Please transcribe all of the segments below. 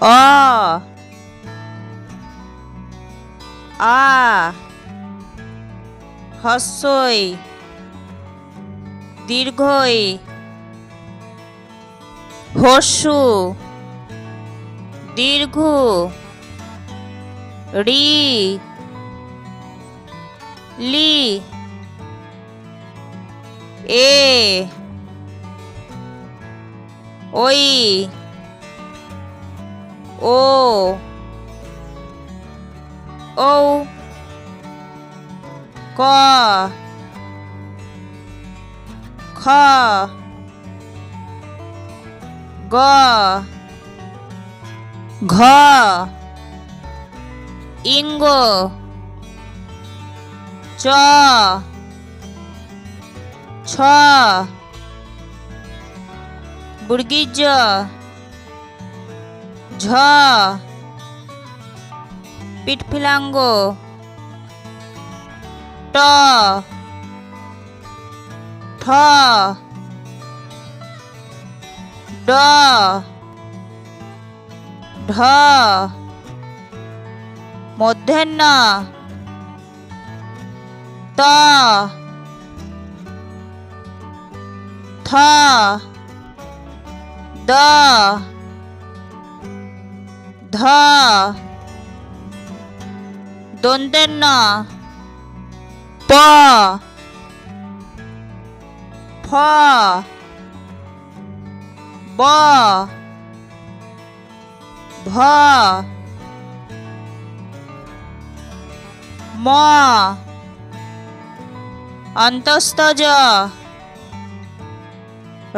অ। আ। হস্যই। দীর্ঘই। হস্যু। দীর্ঘ। রি। লি। এ। ওই। 오, 오, 과, 가, 가, 가, 인구, 좌, 좌, 물기자 ঝ। পিটফিলাঙ্গ ট। ঠ ড। ঢ। মধ্যাহ্ন। ত। থ। দ। ধ দন্তেন্ন প ফ ব ভ ম অন্তস্তজ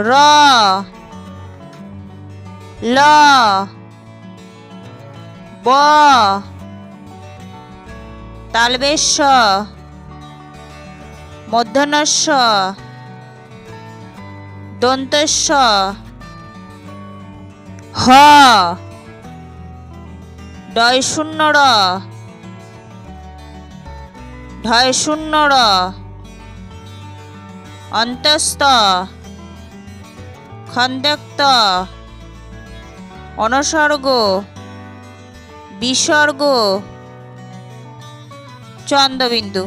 র ল ব। তালবেশ মধ্যনস্য দন্তস্য হ। ডয় শূন্য র ঢয় শূন্য র অন্তস্থ। খন্দেক্ত অনসর্গ। বিসর্গ চন্দ্রবিন্দু।